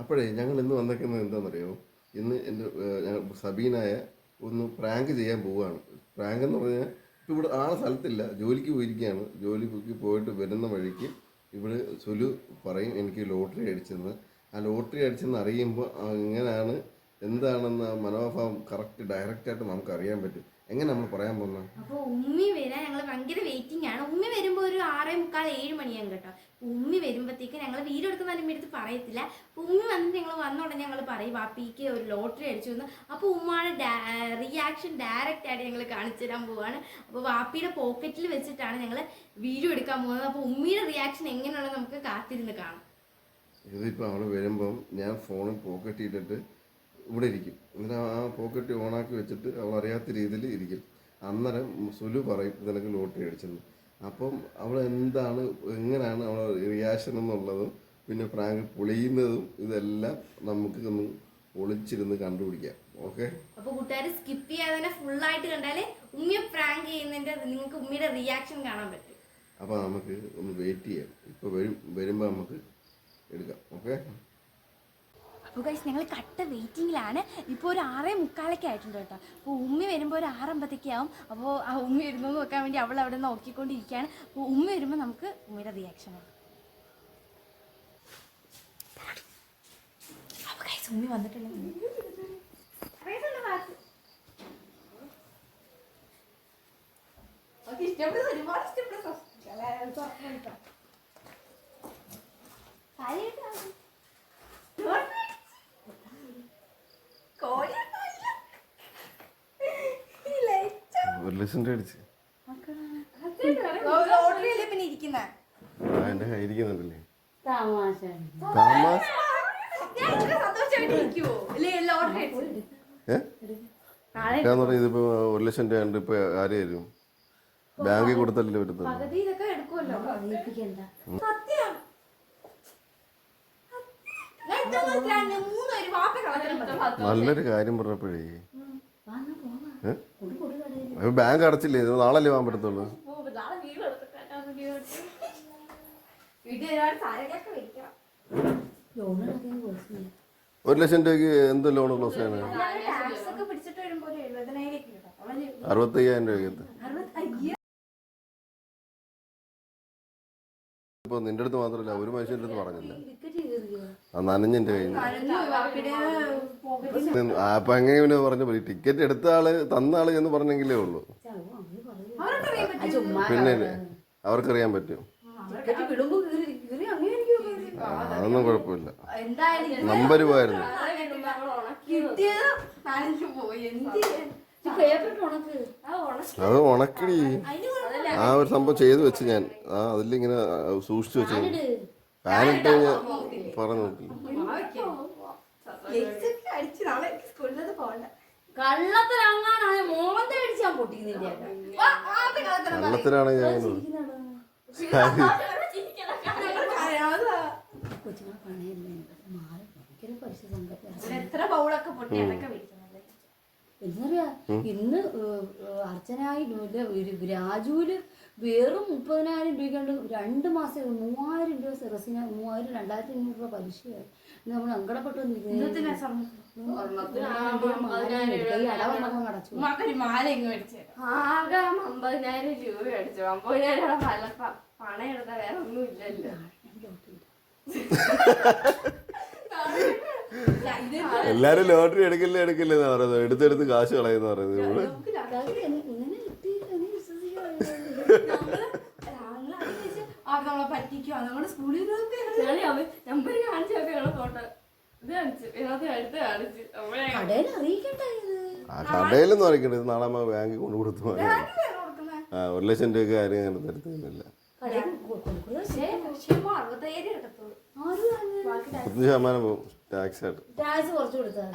അപ്പോഴേ ഞങ്ങൾ ഇന്ന് വന്നേക്കുന്നത് എന്താണെന്നറിയോ? ഇന്ന് എന്റെ ഞങ്ങൾ സബീനായ ഒന്ന് പ്രാങ്ക് ചെയ്യാൻ പോവുകയാണ്. പ്രാങ്ക് എന്ന് പറഞ്ഞാൽ ഇപ്പോൾ ഇവിടെ ആ സ്ഥലത്തില്ല. ജോലിക്ക് പോയിരിക്കുകയാണ്. ജോലിക്ക് പോയിട്ട് വരുന്ന വഴിക്ക് ഇവിടെ സുലു പറയും എനിക്ക് ലോട്ടറി അടിച്ചെന്ന്. ആ ലോട്ടറി അടിച്ചെന്ന് അറിയുമ്പോൾ എങ്ങനെയാണ് എന്താണെന്ന് മനോഭാവം കറക്റ്റ് ഡയറക്റ്റായിട്ട് നമുക്ക് അറിയാൻ പറ്റും. എങ്ങനെ നമ്മൾ പറയാൻ പോകുന്നത്? അപ്പൊ ഉമ്മി വരാൻ ഞങ്ങൾ ഭയങ്കര വെയിറ്റിംഗ് ആണ്. ഉമ്മി വരുമ്പോ ഒരു ആറേ മുക്കാൽ ഏഴ് മണിയാണ് കേട്ടോ. ഉമ്മി വരുമ്പോഴത്തേക്ക് ഞങ്ങൾ വീഡിയോ എടുക്കുന്ന എന്റെ അടുത്ത് പറയത്തില്ല. ഉമ്മി വന്നിട്ട് ഞങ്ങൾ വന്ന ഉടനെ ഞങ്ങൾ പറയും വാപ്പിക്ക് ഒരു ലോട്ടറി അടിച്ചു എന്ന് അപ്പൊ ഉമ്മയുടെ റിയാക്ഷൻ ഡയറക്റ്റ് ആയിട്ട് ഞങ്ങൾ കാണിച്ചു തരാൻ പോവാണ്. അപ്പോൾ വാപ്പിയുടെ പോക്കറ്റിൽ വെച്ചിട്ടാണ് ഞങ്ങൾ വീഡിയോ എടുക്കാൻ പോകുന്നത്. അപ്പോൾ ഉമ്മിയുടെ റിയാക്ഷൻ എങ്ങനെയുള്ള നമുക്ക് കാത്തിരുന്ന് കാണാം. ഇതിപ്പോൾ അവൾ വരുമ്പം ഞാൻ ഫോണിൽ പോക്കറ്റ് ഇട്ടിട്ട് ഇവിടെ ഇരിക്കും. എന്നിട്ട് ആ പോക്കറ്റ് ഓണാക്കി വെച്ചിട്ട് അവൾ അറിയാത്ത രീതിയിൽ ഇരിക്കും. അന്നേരം സുലു പറയും നിനക്ക് ലോട്ടറി അടിച്ചെന്ന് അപ്പം അവൾ എന്താണ് എങ്ങനെയാണ് അവൾ റിയാക്ഷൻ എന്നുള്ളതും പിന്നെ പ്രാങ്ക് പൊളിയുന്നതും ഇതെല്ലാം നമുക്ക് ഒന്ന് ഒളിച്ചിരുന്ന് കണ്ടുപിടിക്കാം. ഓക്കെ? അപ്പൊ കൂട്ടുകാർ സ്കിപ്പ് ചെയ്യാതെ തന്നെ ഫുൾ ആയിട്ട് കണ്ടാൽ ഉമ്മിയെ പ്രാങ്ക് ചെയ്യുന്നതിന്റെ നിങ്ങൾക്ക് ഉമ്മയുടെ റിയാക്ഷൻ കാണാൻ പറ്റും. അപ്പൊ നമുക്ക് ഒന്ന് വെയിറ്റ് ചെയ്യാം. ഇപ്പൊ വരും വരുമ്പോ നമുക്ക് എടുക്കാം. ഓക്കെ? അപ്പോൾ ഗൈസ് ഞങ്ങൾ കട്ട വെയിറ്റിങ്ങിലാണ് ഇപ്പോൾ ഒരു ആറേ മുക്കാലൊക്കെ ആയിട്ടുണ്ട് കേട്ടോ. അപ്പോൾ ഉമ്മി വരുമ്പോൾ ഒരു ആറമ്പതൊക്കെ ആവും. അപ്പോൾ ആ ഉമ്മി വരുന്നത് നോക്കാൻ വേണ്ടി അവൾ അവിടെ നോക്കിക്കൊണ്ടിരിക്കുകയാണ്. അപ്പോൾ ഉമ്മി വരുമ്പോൾ നമുക്ക് ഉമ്മിയുടെ റിയാക്ഷൻ അപ്പോൾ ഗൈസ് ഉമ്മി വന്നിട്ടുണ്ട് ഇഷ്ടപ്പെടുന്ന ഒരുപാട് ഇഷ്ടപ്പെടുന്ന കാര്യമായിട്ടാണ് ഒരു ലക്ഷം അടിച്ച് ലോട്ടറിയിലെ പിന്നെ ഇരിക്കുന്ന ആ എന്റെ കയ്യിൽ ഇരിക്കുന്നുണ്ടല്ലേ തമാശ താമസ് ഞാൻ ഇത്ര സന്തോഷമായിട്ട് അടിച്ച്. ഇതിപ്പോ ഒരു ലക്ഷം രൂപ ഇപ്പൊ ആര് തരും? ബാങ്കിൽ കൊടുത്തല്ലേ വരുന്നത്? നല്ലൊരു കാര്യം പറഞ്ഞപ്പോഴേ ബാങ്ക് അടച്ചില്ലേ? ഇത് നാളല്ലേ പോകാൻ പറ്റത്തുള്ളൂ? ഒരു ലക്ഷം രൂപയ്ക്ക് എന്ത് ലോൺ ക്ലോസ് ചെയ്യണം അറുപത്തയ്യായിരം രൂപയ്ക്ക് ഇപ്പൊ നിന്റെ അടുത്ത് മാത്രമല്ല ഒരു മനുഷ്യന്റെ അടുത്ത് പറഞ്ഞില്ല. നനഞ്ഞെന്റെ കഴിഞ്ഞു അപ്പൊ എങ്ങനെ പിന്നെ പറഞ്ഞു പോയി ടിക്കറ്റ് എടുത്ത ആൾ തന്ന ആൾ എന്ന് പറഞ്ഞെങ്കിലേ ഉള്ളൂ. അങ്ങനെ പിന്നെ അവർക്കറിയാൻ പറ്റും. അങ്ങനെ അതൊന്നും കുഴപ്പമില്ല. നമ്പർ പോയായിരുന്നു. ഉണക്ക് അത് ഉണക്കടി. ആ ഒരു സംഭവം ചെയ്തു വെച്ച് ഞാൻ. ആ അതിലിങ്ങനെ സൂക്ഷിച്ചു വെച്ചു ഞാൻ പറഞ്ഞു നോക്കി. മോന്ത അടിച്ച് ഞാൻ പൊട്ടിക്കുന്നില്ല. ഞാൻ കൊച്ചുങ്ങളെ പണയല്ലേ? മാറി എന്നറിയാ ഇന്ന് അർച്ചനായി രാജുവിൽ വെറും മുപ്പതിനായിരം രൂപയ്ക്കുണ്ട് രണ്ട് മാസം മൂവായിരം രൂപ സെറസിന് മൂവായിരം രണ്ടായിരത്തി അഞ്ഞൂറ് രൂപ പലിശയായി. നമ്മൾ അങ്കടപ്പെട്ടു ആകെ അമ്പതിനായിരം രൂപ അടിച്ചു അമ്പതിനായിരം പല പ- പണം എടുത്ത വേറെ ഒന്നും ഇല്ലല്ലോ എല്ലാരും ലോട്ടറി എടുക്കില്ലേ എടുക്കില്ല എന്ന് പറയുന്നത്? എടുത്തെടുത്ത് കാശ് കളയെന്ന് പറയുന്നത് ഇവിടെ നമ്മളെ പറ്റിക്കോ സ്കൂളിൽ നമ്പർ ഫോട്ടോ ഇത് കാണിച്ചു എടുത്ത് കാണിച്ചു കടയിൽ കടയിലൊന്നും അറിയിക്കണ്ട ഇത് നാളെ ബാങ്കിൽ കൊണ്ട് കൊടുത്തു ആ ഒരു ലക്ഷം രൂപയ്ക്ക് ആരും അങ്ങനെ തരത്തില്ല കൊടുക്കുന്നത് അറുപത്തയ്യായിരം എടുത്തോളൂ ആര് പറഞ്ഞു പത്ത് ശതമാനം പോകും ടാക്സ് ആയിട്ട്. ടാക്സ് കുറച്ച് കൊടുത്താൽ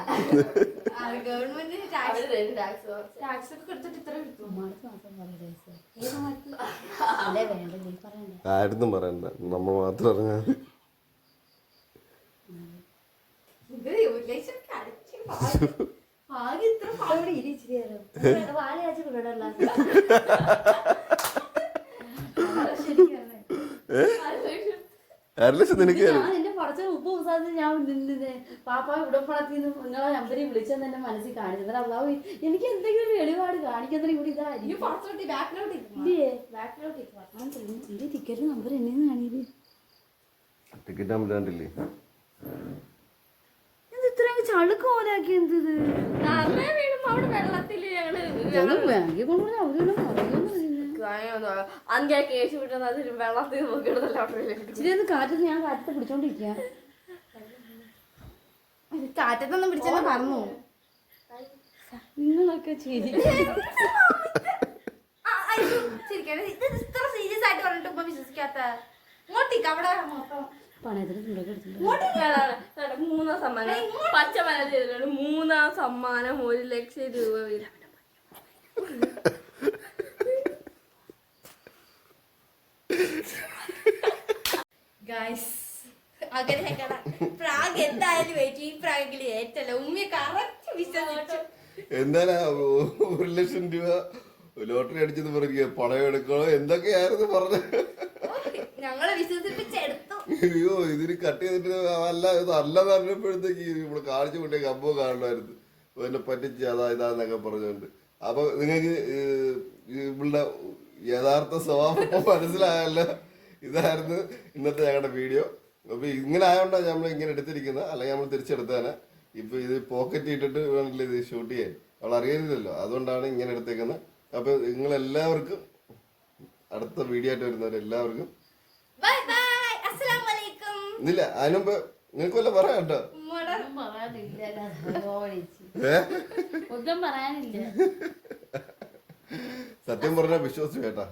ഗവൺമെന്റ് അവർ തരും ടാക്സ് ടാക്സ് ഒക്കെ എടുത്തിട്ട് ഇത്ര എടുത്തു ഉമ്മാടത്ത് മാത്രം പറയട്ടെ അല്ലേ വേണ്ട നീ പറയണ്ടേ. ആരും പറയണ്ട. നമ്മൾ മാത്രം ഇറങ്ങാൻ. ഇത് ഒരു ലക്ഷം ഒക്കെ അടിച്ച് ആകെ ഇത്ര അവിടെ ഇരി ഇച്ചിരി നേരം വിടല്ല അര ലക്ഷം നിനക്ക് ഞാൻ എന്റെ പടച്ച ഉപ്പ് ഞാൻ നിന്നെ പാപ്പ ഉടപ്പണത്തിൽ നിന്ന് നിങ്ങളെ നമ്പറിൽ വിളിച്ചെന്ന് എന്റെ മനസ്സിൽ കാണിച്ചത്. അള്ളാഹു എനിക്ക് എന്തെങ്കിലും ഒരു വെളിപാട് കാണിക്കുന്നതിന് കൂടി ഈ ഇതായിരിക്കും പുറത്തോട്ട് ബാക്കിലോട്ട് ഇല്ലേ? ബാക്കിലോട്ട് എന്റെ ടിക്കറ്റ് നമ്പർ കാണിയത് ടിക്കറ്റ് നമ്പർ കണ്ടില്ലേ ഇത്രയും ചളുക്ക് എന്തത് അവിടെ വെള്ളത്തിൽ ഞങ്ങൾ ഞങ്ങൾ ബാങ്കിൽ കൊണ്ടുപോയി അവരെല്ലാം പറയുമെന്ന് കേസ് വിട്ടത് അതിന് വെള്ളത്തിൽ നോക്കിയിടുന്നല്ലോ അവിടെ ഇച്ചിരി കാറ്റത്ത് ഞാൻ കാറ്റത്ത് പിടിച്ചോണ്ടിരിക്കുക കാറ്റത്തൊന്നും പിടിച്ചെന്ന് പറഞ്ഞു നിങ്ങളൊക്കെ. സീരിയസ് ആയിട്ട് പറഞ്ഞിട്ട് ഉമ്മ വിശ്വസിക്കാത്ത. ഇങ്ങോട്ടേക്ക് അവിടെ. മൊത്തം പണയത്തിന് ചുണ്ടൊക്കെ എടുത്തിട്ടുണ്ട്. ഇങ്ങോട്ട് മൂന്നാം സമ്മാനം. പച്ച മൂന്നാം സമ്മാനം ഒരു ലക്ഷം രൂപ വീതം ഗൈസ് അങ്ങനെ പ്രാഗ് എന്തായാലും വെയിറ്റ് ഈ പ്രാഗിൽ ഏറ്റല്ല. ഉമ്മയെ കറക്റ്റ് വിശ്വസിച്ചു. എന്തായാലും ഒരു ലക്ഷം രൂപ ലോട്ടറി അടിച്ചെന്ന് പറയുക പണയം എടുക്കണോ? എന്തൊക്കെയായിരുന്നു പറഞ്ഞത്? ഞങ്ങളെ വിശ്വസിപ്പിച്ചെടുത്തു. അയ്യോ ഇതിന് കട്ട് ചെയ്തിട്ട് അല്ല ഇത് അല്ലെന്ന് അറിഞ്ഞപ്പോഴത്തേക്ക് ഇവിടെ കാണിച്ചു കൊണ്ടേ കമ്പോ കാണണമായിരുന്നു. എന്നെ പറ്റിച്ച് അതാ ഇതാന്നൊക്കെ പറഞ്ഞുകൊണ്ട്. അപ്പൊ നിങ്ങൾക്ക് ഇവളുടെ യഥാർത്ഥ സ്വഭാവം മനസ്സിലായല്ലോ. ഇതായിരുന്നു ഇന്നത്തെ ഞങ്ങളുടെ വീഡിയോ അപ്പൊ ഇങ്ങനെ ആയതുകൊണ്ടാണ് നമ്മൾ ഇങ്ങനെ എടുത്തിരിക്കുന്നത് അല്ലെങ്കിൽ നമ്മൾ തിരിച്ചെടുത്തേനെ. ഇപ്പൊ ഇത് പോക്കറ്റ് ഇട്ടിട്ട് വേണമല്ലോ ഇത് ഷൂട്ട് ചെയ്യാൻ. അവൾ അറിയരുതല്ലോ അതുകൊണ്ടാണ് ഇങ്ങനെ എടുത്തേക്കുന്നത് അപ്പൊ നിങ്ങൾ എല്ലാവർക്കും അടുത്ത വീഡിയോ ആയിട്ട് വരുന്നവരെല്ലാവർക്കും ബൈ ബൈ. അസ്സലാമു അലൈക്കും ഇല്ല അതിനുമ്പ് നിങ്ങൾക്ക് വല്ല പറയാം കേട്ടോ സത്യം പറഞ്ഞാൽ വിശ്വസിച്ചു കേട്ടാ.